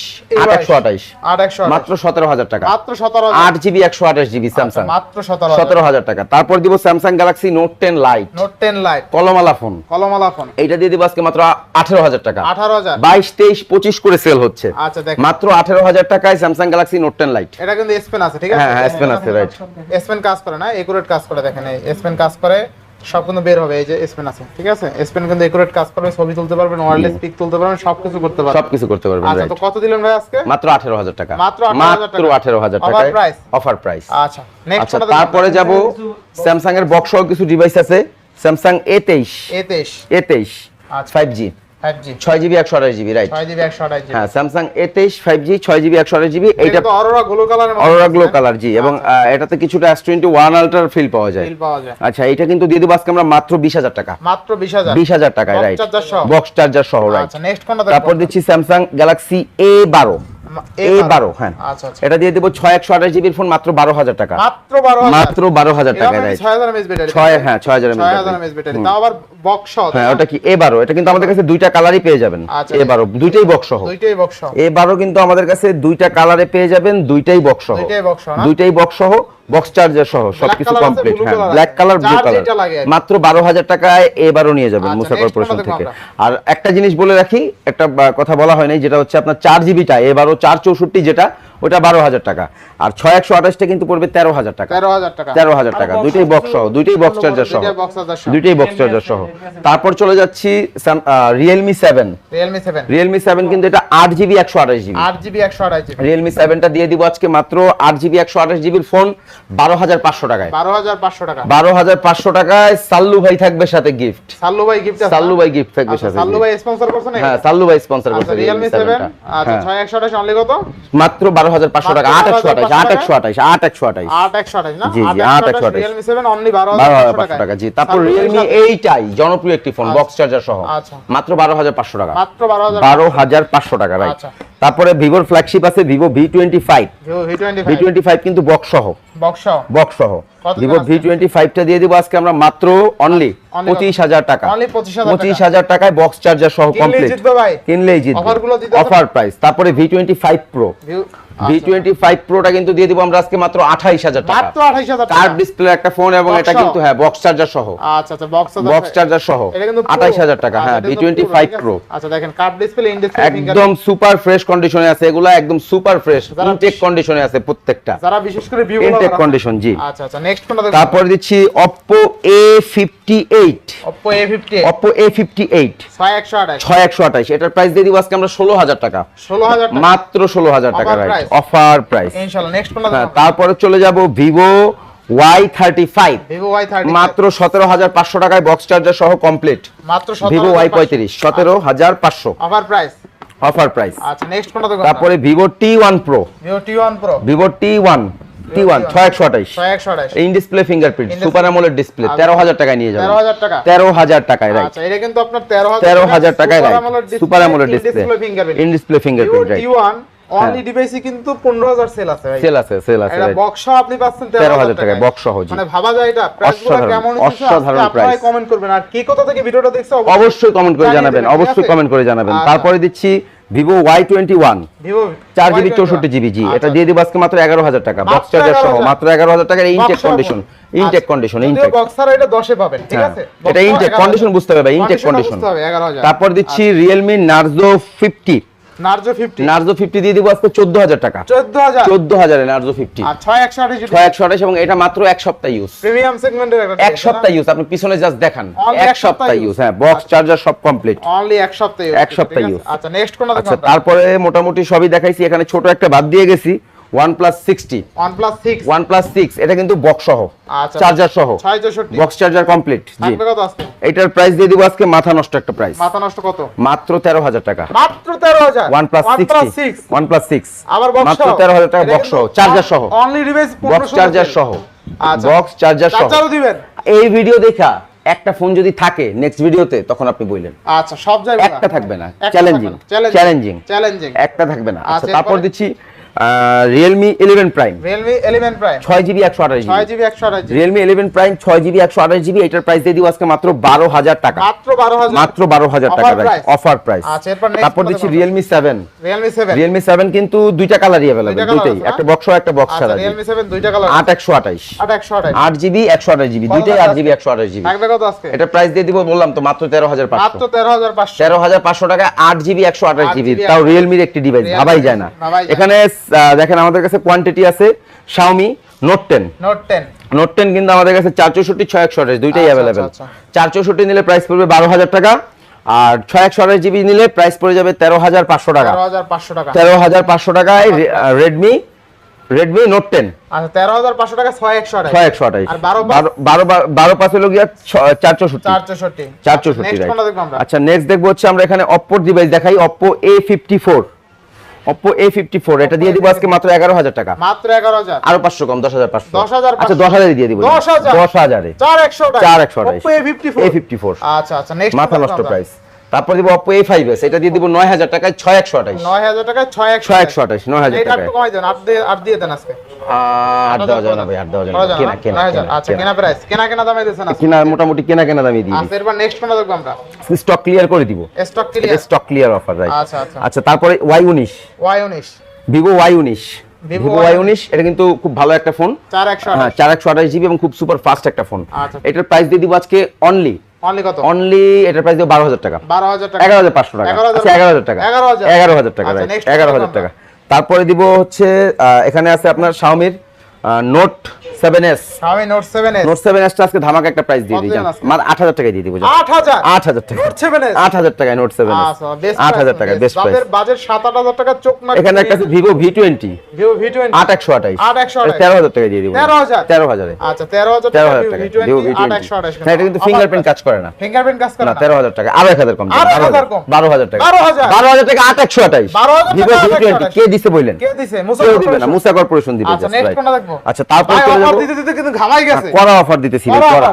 আঠাশশো মাত্র সতেরো হাজার টাকা। মাত্র সতেরো আট জিবি একশো আঠাশ জিবি স্যামসাং মাত্র সতেরো সতেরো হাজার টাকা। তারপর দিব Samsung Galaxy Note ten Lite Note ten Lite কলমালা phone কলমালা ফোন এইটা দিয়ে দিব আজকে মাত্র আঠেরো হাজার টাকা। আঠারো হাজার। বাইশ তেইশ পঁচিশ করে সেল সেল হচ্ছে। আচ্ছা, মাত্র আঠারো হাজার টাকায় Samsung Galaxy Note ten Lite এটা কিন্তু এসপেন আছে ঠিক আছে? হ্যাঁ, হ্যাঁ এসপেন আছে রাইট এসপেন কাজ করে না একুরেট কাজ করে দেখেন এসপেন কাজ করে বের হবে এই যে এসপেন আছে ঠিক আছে? এসপেন কিন্তু একুরেট কাজ করবে ছবি তুলতে পারবেন পিক তুলতে পারবেন সবকিছু করতে পারবেন। সবকিছু করতে পারবেন আচ্ছা তো কত দিলেন ভাই আজকে? মাত্র 18000 টাকা। মাত্র 18000 টাকা মাত্র টাকা। অফার প্রাইস অফার প্রাইস আচ্ছা, আচ্ছা নেক্সট তারপরে যাব স্যামসাং এর বক্স কিছু ডিভাইস আছে Samsung A23 A23 A23 5G ছয় জিবি একশো আঠাশ জিবি রাইট হ্যাঁ স্যামসাং এ তেইশ ফাইভ জি ছয় জিবি একশো আঠাশ জিবি এইটা এটা অরোরা গ্লো গ্লো কালার জি এবং এটাতে কিছুটা এস টোয়েন্টি ওয়ান আল্ট্রার ফিল পাওয়া যায়। আচ্ছা এটা কিন্তু দিয়ে দেবো আজকে আমরা মাত্র বিশ হাজার টাকা। মাত্র বিশ হাজার। বিশ হাজার টাকায় রাইট বক্স চার্জার সহ। রাইট আচ্ছা তারপর দিচ্ছি স্যামসাং গ্যালাক্সি এ বারো এ বারো। হ্যাঁ। আচ্ছা আচ্ছা। এটা দিয়ে দেবো ছয় একশো আঠাশ জিবির ফোন মাত্র বারো হাজার টাকা। মাত্র বারো হাজার। মাত্র বারো হাজার টাকা ছয় হাজার এমএস ব্যাটারি। ছয় হ্যাঁ ছয় হাজার ছয় হাজার এমএস ব্যাটারি। তাও আবার বক্স হ্যাঁ ওটা কি এ বারো? এটা কিন্তু আমাদের কাছে দুইটা কালারই পেয়ে যাবেন। আচ্ছা, এ বারো দুইটাই বক্স সহ। এ বারো কিন্তু আমাদের কাছে দুইটা কালারে পেয়ে যাবেন দুইটাই বক্স সহ? দুইটাই বক্স সহ। বক্স চার্জার সহ সবকিছু কমপ্লিট হ্যাঁ ব্ল্যাক কালার ব্লু কালার। মাত্র বারো হাজার টাকায় এ বারো নিয়ে যাবেন আচ্ছা, মুসা কর্পোরেশন থেকে। আর একটা জিনিস বলে রাখি একটা কথা বলা হয় নাই যেটা হচ্ছে আপনার চার জিবিটা এ বারো চার চৌষট্টি যেটা ওটা বারো হাজার টাকা। আর ছয় একশো আঠাশটা কিন্তু পড়বে তেরো হাজার টাকা। তেরো হাজার টাকা। দুইটাই বক্স সহ দুইটাই বক্স চার্জার সহ। দুইটাই বক্স চার্জার সহ। তারপর চলে যাচ্ছি রিয়েলমি সেভেন রিয়েলমি সেভেন কিন্তু এটা আট জিবি একশো আঠাশ জিবি আট জিবি একশো আঠাশ রিয়েলমি সেভেনটা দিয়ে দিব আজকে মাত্র আট জিবি একশো আঠাশ জিবির ফোন বারো হাজার পাঁচশো টাকায় বারো হাজার পাঁচশো টাকা বারো হাজার পাঁচশো টাকায় সাল্লু ভাই থাকবে সাথে গিফট সাল্লু ভাই গিফট সাল্লু ভাই গিফট থাকবে সাথে সাল্লু ভাই স্পন্সর করছে নাকি হ্যাঁ সাল্লু ভাই স্পন্সর আচ্ছা করছে রিয়েলমি রিয়েলমি সেভেন আচ্ছা ছয় একশো আঠাশ অনলি কত মাত্র বারো হাজার পাঁচশো টাকা আট একশো আঠাশ আট একশো আঠাশ আট একশো আঠাশ আট একশো আঠাশ না জি, জি, আট একশো আঠাশ। রিয়েলমি সেভেন অনলি বারো বারো হাজার হাজার পাঁচশো টাকা জি তারপর রিয়েলমি এইটাই জনপ্রিয় একটি ফোন বক্স চার্জার সহ আচ্ছা। মাত্র বারো হাজার পাঁচশো টাকা মাত্র বারো হাজার পাঁচশো টাকা রাইট আচ্ছা। তারপরে ভিভোর ফ্ল্যাগশিপ আছে Vivo V twenty five V twenty five কিন্তু বক্স সহ বক্স সহ ভিভো ভি? টোয়েন্টি ফাইভটা দিয়ে দিব আজকে আমরা মাত্র অনলি পঁচিশ হাজার টাকা। পঁচিশ হাজার টাকায় বক্স চার্জার সহ কমপ্লিট কিনলেই জিতবে। অফার প্রাইস তারপরে ভি টোয়েন্টি ফাইভ প্রো আচ্ছা। টোয়েন্টি ফাইভ প্রোটা কিন্তু দিয়ে দিব আমরা আজকে মাত্র আঠাইশ হাজার টাকা। মাত্র আঠাইশ হাজার কার্ভ টাকা ডিসপ্লে একটা ফোন এবং এটা কিন্তু হ্যাঁ বক্স চার্জার সহ। আচ্ছা আচ্ছা বক্স বক্স চার্জার সহ। এটা কিন্তু আঠাইশ হাজার টাকা হ্যাঁ ভি টোয়েন্টি আচ্ছা দেখেন কার্ড ডিসপ্লে ইন একদম সুপার ফ্রেশ কন্ডিশনে আছে এগুলা একদম সুপার ফ্রেশ ইনটেক কন্ডিশনে আছে প্রত্যেকটা। যারা বিশেষ করে ভিউ ইনটেক কন্ডিশন জি। আচ্ছা আচ্ছা নেক্সট কোনটা দেখব তারপর দিচ্ছি Oppo A58 Oppo A50 Oppo A58 6128 ছয় একশো আঠাশ এটার প্রাইস দিয়ে দিব আজকে আমরা ষোলো হাজার টাকা। 16000 টাকা। মাত্র ষোলো হাজার টাকা রাইট price? অফার প্রাইস ইনশাআল্লাহ নেক্সট কোনটা হ্যাঁ তারপরে চলে যাব Vivo Y thirty five Vivo Y30 মাত্র সতেরো হাজার পাঁচশো টাকায় বক্স চার্জার সহ কমপ্লিট মাত্র 17 ভিভো ওয়াই পঁয়ত্রিশ সতেরো হাজার পাঁচশো। অফার প্রাইস অফার প্রাইস আচ্ছা নেক্সট কোনটা দেখব। তারপরে Vivo T one Pro Vivo T1 Pro Vivo T one T one ছয় একশো আঠাইশ। 6128 in display fingerprint super display. তেরো হাজার টাকায় নিয়ে যাবেন 13000 টাকা। তেরো হাজার টাকায় রাইট আচ্ছা এটা কিন্তু আপনার 13000 13,000 টাকায় right super AMOLED display in display fingerprint right T1 only ডিভাইসে কিন্তু 15000 সেল আছে ভাই। সেল আছে সেল আছে এটা বক্স আপনি পাচ্ছেন 13,000 টাকায়, box সহ, মানে ভাবা যায় এটা। প্রাইসগুলো কেমন অসাধারণ আপনারা কমেন্ট করবেন। আর কি কোথা থেকে ভিডিওটা দেখছ অবশ্যই কমেন্ট করে জানাবেন অবশ্যই কমেন্ট করে জানাবেন। আচ্ছা। তারপরে দিচ্ছি Vivo Y twenty one Vivo চার জিবি চৌষট্টি জিবি জি এটা দিয়ে দিব আজকে মাত্র এগারো হাজার টাকা। বক্স চার্জার সহ মাত্র এগারো হাজার টাকার intact condition intact condition intact এটা 10 এ পাবেন ঠিক হ্যাঁ, আছে? এটা ইনটেক কন্ডিশন বুঝতে হবে ইনটেক কন্ডিশন বুঝতে হবে 11000 তারপর দিচ্ছি Realme Narzo fifty Narzo 50 Narzo fifty দিয়ে দিব আজকে চোদ্দ হাজার টাকা। 14000 চোদ্দ হাজারে নার্জো ফিফটি আর 6128 ছয় একশো আঠাশ এবং এটা মাত্র এক সপ্তাহ ইউজ প্রিমিয়াম সেগমেন্টের একটা এক সপ্তাহ ইউজ আপনি পিছনে জাস্ট দেখান। এক সপ্তাহ ইউজ হ্যাঁ বক্স চার্জার সব কমপ্লিট অনলি এক সপ্তাহ এক সপ্তাহ। আচ্ছা নেক্সট কোনটা আচ্ছা তারপরে মোটামুটি সবই দেখাইছি এখানে ছোট একটা বাদ দিয়ে গেছি। OnePlus OnePlus 6 OnePlus এটা কিন্তু বক্স সহ আচ্ছা চার্জার সহ। 664 বক্স চার্জার কমপ্লিট জি। থাকবে কত আজকে? এটার প্রাইস দিয়ে দিব আজকে মাথা নষ্ট একটা প্রাইস মাথা নষ্ট কত? মাত্র তেরো হাজার টাকা। মাত্র 13000 OnePlus sixty 6 OnePlus six আবার বক্স মাত্র তেরো হাজার টাকা বক্স সহ চার্জার সহ। অনলি ডিভাইস বক্স চার্জার সহ। আচ্ছা। বক্স চার্জার সহ। চার্জারও দিবেন? এই ভিডিও দেখা একটা ফোন যদি থাকে নেক্সট ভিডিওতে তখন আপনি বললেন। আচ্ছা সব না? একটা থাকবে না। চ্যালেঞ্জিং চ্যালেঞ্জিং চ্যালেঞ্জিং একটা থাকবে না। আচ্ছা আচ্ছা, তারপর দিচ্ছি Realme eleven Prime Realme eleven Prime ছয় জিবি একশো আঠাশ ছয় জিবি একশো আঠাশ রিয়েলমি ইলেভেন প্রাইম ছয় জিবি একশো আঠাশ জিবি এটার প্রাইস দিয়ে দিব আজকে মাত্র বারো হাজার টাকা। মাত্র বারো হাজার। মাত্র বারো হাজার Offer টাকা price? অফার প্রাইস আচ্ছা, তারপর দিচ্ছি? Realme seven Realme seven Realme seven কিন্তু দুইটা কালারই অ্যাভেলেবল দুইটাই। একটা? বক্স একটা বক্স ছাড়া রিয়েলমি সেভেন দুইটা কালার আট একশো আঠাইশ আট একশো আঠাশ। আট জিবি একশো আঠাশ জিবি দুইটাই আট? জিবি একশো আঠাশ জিবি এটা প্রাইস দিয়ে দিব বললাম তো মাত্র তেরো হাজার মাত্র পাঁচশো তেরো হাজার পাঁচশো। তেরো হাজার পাঁচশো টাকা আট জিবি একশো আঠাশ জিবি তাও 8 রিয়েলমির একটি ডিভাইস ভাবাই যায় না। এখানে দেখেন আমাদের কাছে কোয়ান্টিটি আছে Xiaomi Note ten Note ten Note ten কিন্তু আমাদের কাছে চার চৌষট্টি ছয় একশো আঠাশ দুইটাই আচ্ছা, অ্যাভেলেবেল আচ্ছা, আচ্ছা। চার চৌষট্টি নিলে প্রাইস পড়বে বারো হাজার টাকা আর ছয় একশো আঠাশ জিবি নিলে প্রাইস পড়ে যাবে তেরো হাজার পাঁচশো টাকা। তেরো হাজার পাঁচশো টাকায় রেডমি রেডমি নোট টেন আচ্ছা তেরো হাজার পাঁচশো টাকা ছয় একশো আঠাশ। ছয় একশো আঠাশ। আর বারো পাঁচ হলো গিয়া চার চৌষট্টি। চার চৌষট্টি। চার আচ্ছা নেক্সট দেখব হচ্ছে আমরা এখানে অপ্পোর ডিভাইস দেখাই Oppo A fifty four A fifty four এটা দিয়ে দিব আজকে মাত্র এগারো হাজার টাকা। মাত্র এগারো হাজার। আরও পাঁচশো কম দশ হাজার পাঁচশো। 10,500 আচ্ছা দশ হাজারে দিয়ে দিব। দশ হাজার? দশ হাজারে। চার একশো টাকা। চার একশো আঠাশ। Oppo A54 এ ফিফটি ফোর আচ্ছা আচ্ছা নেক্সট মাথা নষ্ট প্রাইস তারপর দিব এ ফাইভ এস এটা দিয়ে দিব নয় হাজার টাকায় ছয় একশো আঠাশ নয় হাজার টাকায় ছয় একশো একশো আঠাশ নয় হাজার এটা টাকায়। একটু কমাই দেন আট দিয়ে আট দিয়ে দেন আজকে। আট দেওয়া যায় না ভাই আট দেওয়া যাবে কেনা না? কেনা কেনা, আচ্ছা কেনা। প্রাইস কেনা কেনা দামে দিয়েছেন আজকে। কেনা মোটামুটি কেনা কেনা দামই দিয়ে আচ্ছা এরপর নেক্সট কোনটা? দেখব আমরা স্টক ক্লিয়ার করে দিব। Stock clear stock clear offer right আচ্ছা, আচ্ছা। আচ্ছা তারপরে ওয়াই উনিশ। ওয়াই উনিশ। ভিভো ওয়াই উনিশ। Vivo ভিভো ওয়াই উনিশ। এটা কিন্তু খুব ভালো একটা ফোন চার একশো হ্যাঁ চার একশো আঠাশ জিবি এবং খুব সুপার ফাস্ট একটা ফোন আচ্ছা। এটার প্রাইস দিয়ে দিব আজকে অনলি অনলি কত? অনলি এটার প্রাইস দিব বারো হাজার টাকা। বারো হাজার টাকা। এগারো হাজার পাঁচশো টাকা। 11,000 আচ্ছা এগারো হাজার টাকা। এগারো হাজার। এগারো হাজার টাকা আচ্ছা? টাকা। তারপরে দিব হচ্ছে এখানে আছে আপনার শাওমির Note seven Xiaomi Note 7s Note seven এসটা আজকে ধামাকা একটা প্রাইস দিয়ে দিই দিলেন জান। আজকে? মাত্র আট হাজার টাকায় দিয়ে দিব জান। আট হাজার? আট হাজার টাকা। Note 7s আট হাজার টাকায় নোট সেভেন আচ্ছা টাকা বেস্ট প্রাইস যাদের বাজেট টাকা চোখ না এখানে একটা টাকা দিয়ে দিব? আচ্ছা টাকা এটা কিন্তু ফিঙ্গারপ্রিন্ট কাজ করে না। ফিঙ্গারপ্রিন্ট কাজ করে টাকা। আরও কম টাকা। বারো হাজার? টাকা আট একশো আঠাইশ। 12,000 ভিভো টাকা ভি 828 টোয়েন্টি কে বললেন? মুসা কর্পোরেশন দিবে আচ্ছা নেক্সট কোনটা দেখব? আচ্ছা তারপর অফার দিতে দিতে কিন্তু ঘামাই হ্যাঁ,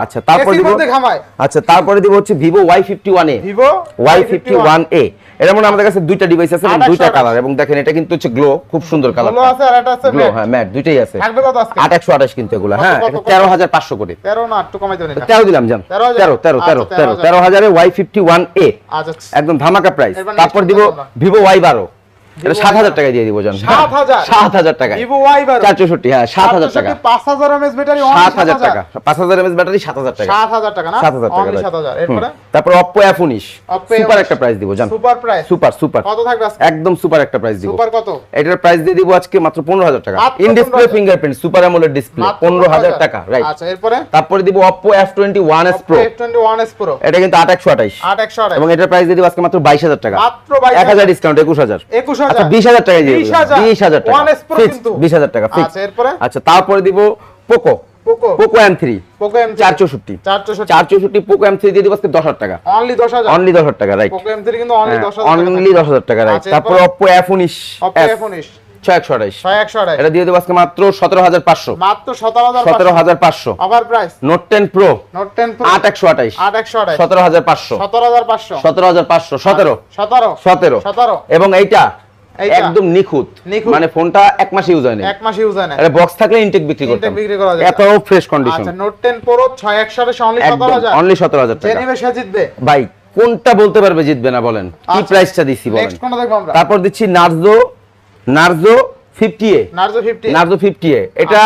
আচ্ছা দিব আচ্ছা, মানে আমাদের কাছে দুইটা ডিভাইস আছে দুইটা কালার এবং দেখেন এটা কিন্তু হচ্ছে গ্লো খুব সুন্দর কালার গ্লো আছে আর এটা আছে গ্লো হ্যাঁ ম্যাট দুইটাই আছে। 8128 কিন্তু এগুলো। হ্যাঁ 13500 করে 13 না একটু কমাই দেন এটা। 13 দিলাম 13 13 13 13 13000 এ Y51a আচ্ছা একদম ধামাকা প্রাইস তারপর দিব Vivo Y12 এটা সাত হাজার Y12 দিয়ে দিব জান। 7,000? সাত হাজার টাকায়। ভিভো ওয়াই বারো চৌষট্টি হ্যাঁ সাত হাজার টাকা। পাঁচ হাজার এমএস ব্যাটারি সাত হাজার টাকা। পাঁচ হাজার এমএস ব্যাটারি সাত হাজার টাকা। সাত হাজার টাকা সাত হাজার টাকা সাত হাজার। তারপর অপ্পো এফ উনিশ। সুপার একটা প্রাইস দিব জান। সুপার প্রাইস সুপার সুপার কত থাকবে একদম সুপার একটা প্রাইস দিব। সুপার কত? এটার প্রাইস দিয়ে দিব আজকে মাত্র পনেরো হাজার টাকা। In display fingerprint super AMOLED display পনেরো হাজার টাকা রাইট আচ্ছা এরপরে? তারপরে দিব Oppo F twenty one S Pro twenty one S Pro এটা কিন্তু আট একশো আঠাইশ। আট একশো এবং এটার প্রাইস দিয়ে দিব আজকে মাত্র বাইশ হাজার টাকা। মাত্র এক হাজার ডিসকাউন্ট একুশ হাজার। একুশ আচ্ছা হাজার। বিশ হাজার টাকা দিয়ে বিশ হাজার। বিশ হাজার টাকা। ওয়ান এস প্রো কিন্তু। বিশ হাজার টাকা ফিক্স আচ্ছা এরপরে? আচ্ছা তারপরে দিব Poco Poco Poco M three Poco M চার চৌষট্টি চার চৌষট্টি পোকো এম থ্রি দিয়ে দিব আজকে দশ হাজার টাকা। অনলি দশ হাজার। অনলি দশ হাজার টাকা রাইট পোকো এম থ্রি কিন্তু অনলি দশ অনলি দশ হাজার টাকা রাইট আচ্ছা, তারপর এরপরে? অপ্পো এফ উনিশ এফ উনিশ। ছয় একশো আঠাইশ ছয় একশো আঠাশ এটা দিয়ে দেবো আজকে মাত্র সতেরো হাজার পাঁচশো। মাত্র সতেরো হাজার সতেরো হাজার পাঁচশো। Offer price Note ten Pro Note ten Pro আট একশো আঠাইশ আট একশো সতেরো হাজার পাঁচশো। সতেরো হাজার পাঁচশো। সতেরো হাজার পাঁচশো। সতেরো। সতেরো। সতেরো। সতেরো। এবং এইটা? একদম নিখুঁত। মানে ফোনটা এক মাস ইউজ হয়নি এক মাস ইউজ হয় না এটা বক্স থাকলে ইনটেক বিক্রি করতে বিক্রি করা যায়। এতও ফ্রেশ কন্ডিশন আচ্ছা নোট 10 প্রো ছয় একশো অনলি একদম সতেরো হাজার। অনলি সতেরো হাজার যে টাকা। জেনে বেশা জিতবে। ভাই কোনটা বলতে পারবে জিতবে না বলেন? কি আচ্ছা। প্রাইসটা দিছি বলেন? নেক্সট কোনটা দেখব আমরা? তারপর দিচ্ছি Narzo Narzo fifty A Narzo fifty Narzo fifty A এটা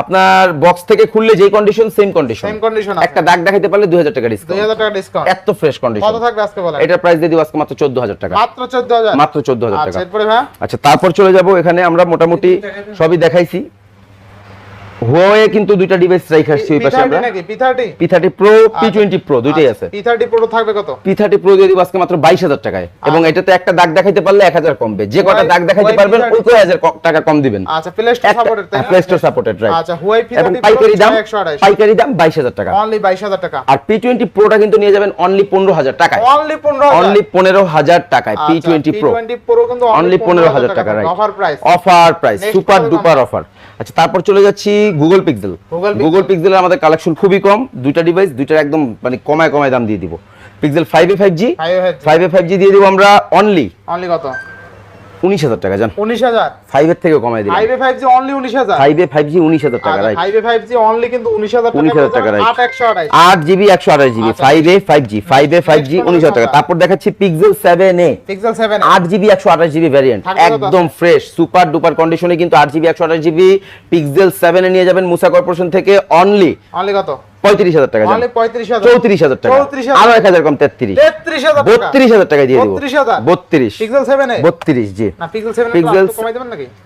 আপনার বক্স থেকে খুললে যে condition same condition same condition একটা দাগ দেখাইতে পারলে দুই হাজার টাকা দুই ডিসকাউন্ট 2000 টাকা ডিসকাউন্ট এত ফ্রেশ কন্ডিশন কত থাকবে আজকে বলেন? এটা প্রাইস দিয়ে দিব আজকে মাত্র চোদ্দ হাজার টাকা। মাত্র চোদ্দ হাজার? মাত্র চোদ্দ হাজার আচ্ছা টাকা। এরপরে ভাই? আচ্ছা তারপর চলে যাব। এখানে আমরা মোটামুটি সবই দেখাইছি। হুয়াওয়ে কিন্তু দুইটা ডিভাইস রাইখ আসছি ওই পাশে আমরা। নাকি? P thirty P thirty Pro P twenty Pro দুইটাই আছে। পি থার্টি প্রো থাকবে কত? পি থার্টি প্রো দিয়ে দিব আজকে মাত্র বাইশ হাজার টাকায়। এবং এটাতে একটা দাগ দেখাইতে পারলে এক হাজার কমবে। যে কটা দাগ দেখাইতে পারবেন ওই কয় হাজার ক- টাকা কম দিবেন। আচ্ছা প্লে স্টোর সাপোর্টেড তাই প্লে স্টোর সাপোর্টেড রাইট আচ্ছা হুয়াই পি এবং থার্টি পাইকারি দাম একশো আঠাশ পাইকারি দাম বাইশ হাজার টাকা। অনলি বাইশ হাজার টাকা। আর পি টোয়েন্টি প্রোটা কিন্তু নিয়ে যাবেন অনলি পনেরো হাজার টাকায়। অনলি পনেরো অনলি পনেরো হাজার টাকায় P twenty Pro twenty Pro কিন্তু অনলি পনেরো হাজার টাকা right offer price offer price super duper offer আচ্ছা তারপর চলে যাচ্ছি গুগল পিক্সেল গুগল পিক্সেলের আমাদের কালেকশন খুবই কম দুইটা ডিভাইস দুইটার একদম মানে কমায় কমায় দাম দিয়ে দিব। Pixel five A five G five A five G দিয়ে দিব আমরা অনলি অনলি কত? উনিশ হাজার টাকা জান। উনিশ হাজার? ফাইভ এর থেকে কমায় দিলাম। Five A five G only উনিশ হাজার? ফাইভ এ ফাইভ জি উনিশ হাজার টাকা right five A five G only কিন্তু উনিশ হাজার 19,000 টাকা, right। আট একশো আঠাইশ আট জিবি একশো আঠাশ জিবি আচ্ছা। Five A five G five A five G উনিশ হাজার টাকা। তারপর দেখাচ্ছি Pixel seven A. Pixel seven আট জিবি একশো আঠাশ জিবি ভ্যারিয়েন্ট একদম ফ্রেশ সুপার ডুপার কন্ডিশনে কিন্তু আট জিবি একশো আঠাশ জিবি পিক্সেল সেভেনে নিয়ে যাবেন মুসা কর্পোরেশন থেকে অনলি অনলি কত? পঁয়ত্রিশ হাজার টাকা অনলি হাজার। চৌত্রিশ হাজার টাকা। 34,000 আরও এক হাজার কম তেত্রিশ। বত্রিশ হাজার টাকা দিয়ে দিব। বত্রিশ পিক্সেল সেভেন বত্রিশ জি। পিক্সেল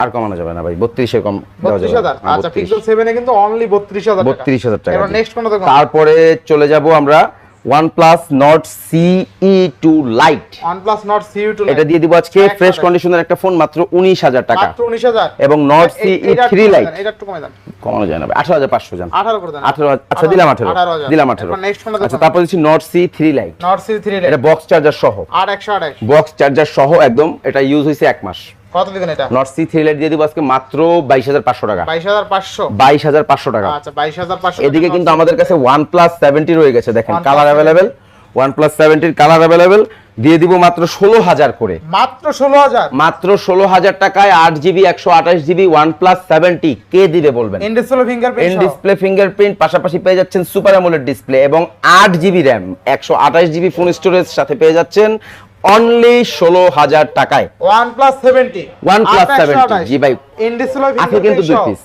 আর কমানো যাবে না ভাই বত্রিশে কম দেওয়া বত্রিশ যাবে হাজার। না, আচ্ছা পিক্সেল সেভেন এ কিন্তু অনলি বত্রিশ হাজার বত্রিশ হাজার টাকা নেক্সট তারপরে চলে যাব আমরা OnePlus Nord CE2 Lite OnePlus Nord CE2 Lite এটা দিয়ে দিব আজকে ফ্রেশ কন্ডিশনের একটা ফোন মাত্র উনিশ হাজার টাকা। মাত্র উনিশ হাজার। এবং Nord CE3 Lite এটা একটু কমাই দেন কমানো যায় না ভাই আঠারো হাজার পাঁচশো জান আঠারো করে দেন। আঠারো আচ্ছা দিলাম আঠারো। হাজার। দিলাম আঠারো। এরপর next কোনটা আচ্ছা তারপর দিচ্ছি Nord C three Lite Nord C three এটা বক্স চার্জার সহ। একশো আঠাশ বক্স চার্জার সহ একদম এটা ইউজ হয়েছে এক মাস। কত দিবেন এটা? নট সি থ্রি লাইট দিয়ে দিব আজকে মাত্র বাইশ হাজার পাঁচশো টাকা। বাইশ হাজার পাঁচশো? বাইশ হাজার পাঁচশো টাকা। আচ্ছা এদিকে কিন্তু আমাদের কাছে রয়ে গেছে দেখেন কালার কালার দিয়ে দিব মাত্র করে। মাত্র মাত্র টাকায় কে দিবে বলবেন? ফিঙ্গারপ্রিন্ট ডিসপ্লে ফিঙ্গারপ্রিন্ট পাশাপাশি পেয়ে যাচ্ছেন সুপার অ্যামোলেড ডিসপ্লে এবং আট জিবি র্যাম একশো আঠাশ জিবি ফোন স্টোরেজ সাথে পেয়ে যাচ্ছেন অনলি ষোলো হাজার টাকায়। ওয়ান প্লাস সেভেন্টি 70 জি ভাই। আছে কিন্তু দুই পিস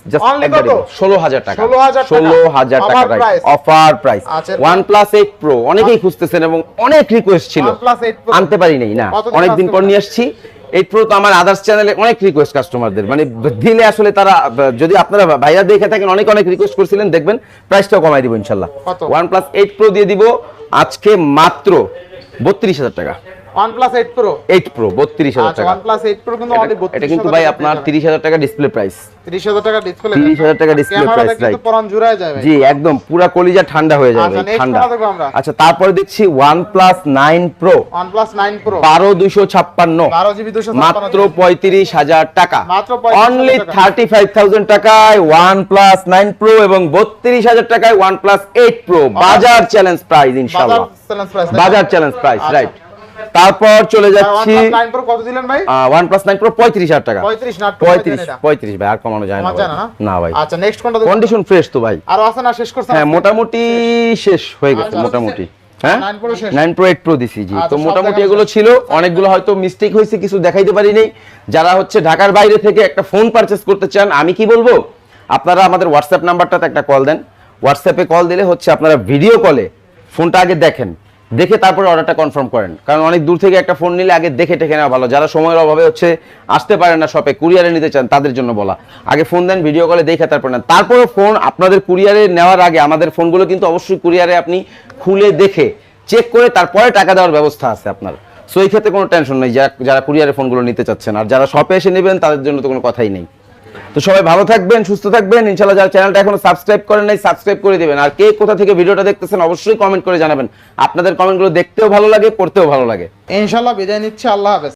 ষোলো হাজার টাকা। 16,000 টাকা। ষোলো হাজার টাকা Offer offer price OnePlus eight Pro অনেকেই খুঁজতেছেন এবং অনেক রিকোয়েস্ট ছিল। OnePlus 8 Pro। আনতে পারি নাই না অনেকদিন পর নিয়ে আসছি। এইট প্রো তো আমার আদার্স চ্যানেলে অনেক রিকোয়েস্ট কাস্টমারদের মানে দিলে আসলে তারা যদি আপনারা ভাইয়া দেখে থাকেন অনেক অনেক রিকোয়েস্ট করছিলেন দেখবেন প্রাইসটাও কমাই দিব ইনশাল্লাহ? ওয়ান প্লাস এইট প্রো দিয়ে দিব আজকে মাত্র বত্রিশ হাজার টাকা। OnePlus eight Pro eight Pro বত্রিশ হাজার টাকা। ওয়ান প্লাস এইট কিন্তু অনলি এটা- এটা কিন্তু ভাই আপনার তিরিশ হাজার টাকা ডিসপ্লে প্রাইস তিরিশ হাজার টাকা ডিসপ্লে 30,000 টাকা display ক্যামেরাটা price, কিন্তু পরান জুড়ায় যায় জি একদম পুরা কলিজা ঠান্ডা হয়ে যাবে ঠান্ডা। কোনটা দেখব আমরা? আচ্ছা তারপরে দেখছি মাত্র পঁয়ত্রিশ হাজার টাকা। মাত্র অনলি। থার্টি ফাইভ থাউজেন্ড টাকায় ওয়ান প্লাস নাইন প্রো এবং বত্রিশ হাজার টাকায় ওয়ান প্লাস এইট প্রো বাজার চ্যালেঞ্জ প্রাইস ইনশাল্লাহ বাজার চ্যালেঞ্জ প্রাইস। রাইট তারপর চলে যাচ্ছি প্লাস নাইন প্রো কত দিলেন ভাই? ওয়ান প্লাস নাইন প্রো পঁয়ত্রিশ হাজার টাকা। পঁয়ত্রিশ না পঁয়ত্রিশ পঁয়ত্রিশ ভাই আর কমানো যায় না ভাই। না ভাই। আচ্ছা নেক্সট কোনটা কন্ডিশন ফ্রেশ তো ভাই। আরও আছে না শেষ করছেন হ্যাঁ মোটামুটি শেষ হয়ে গেছে আচ্ছা, মোটামুটি। হ্যাঁ? 9 Pro শেষ। নাইন প্রো এইট প্রো দিছি জি। আচ্ছা, তো মোটামুটি এগুলো ছিল অনেকগুলো হয়তো মিস্টেক হয়েছে কিছু দেখাইতে পারি নাই যারা হচ্ছে ঢাকার বাইরে থেকে একটা ফোন পারচেস করতে চান আমি কি বলব? আপনারা আমাদের হোয়াটসঅ্যাপ নাম্বারটাতে একটা কল দেন। হোয়াটসঅ্যাপে কল দিলে হচ্ছে আপনারা ভিডিও কলে ফোনটা আগে দেখেন। দেখে তারপরে অর্ডারটা কনফার্ম করেন। কারণ অনেক দূর থেকে একটা ফোন নিলে আগে দেখে টেকে নেওয়া ভালো। যারা সময়ের অভাবে হচ্ছে আসতে পারেন না শপে কুরিয়ারে নিতে চান, তাদের জন্য বলা। আগে ফোন দেন ভিডিও কলে দেখে তারপরে নেন। তারপরে ফোন আপনাদের কুরিয়ারে নেওয়ার আগে আমাদের ফোনগুলো কিন্তু অবশ্যই কুরিয়ারে আপনি খুলে দেখে চেক করে তারপরে টাকা দেওয়ার ব্যবস্থা আছে আপনার। সো এই ক্ষেত্রে কোনো টেনশন নেই। যারা কুরিয়ারে ফোনগুলো নিতে চাচ্ছেন, আর যারা শপে এসে নেবেন, তাদের জন্য তো কোনো কথাই নেই। তো সবাই ভালো থাকবেন, সুস্থ থাকবেন। ইনশাআল্লাহ যারা চ্যানেলটা এখনও সাবস্ক্রাইব করেন নাই, সাবস্ক্রাইব করে দিবেন। আর কে কোথা থেকে ভিডিওটা দেখতেছেন অবশ্যই কমেন্ট করে জানাবেন। আপনাদের কমেন্টগুলো দেখতেও ভালো লাগে, পড়তেও ভালো লাগে। ইনশাল্লাহ বিদায় নিচ্ছে, আল্লাহ হাফেজ।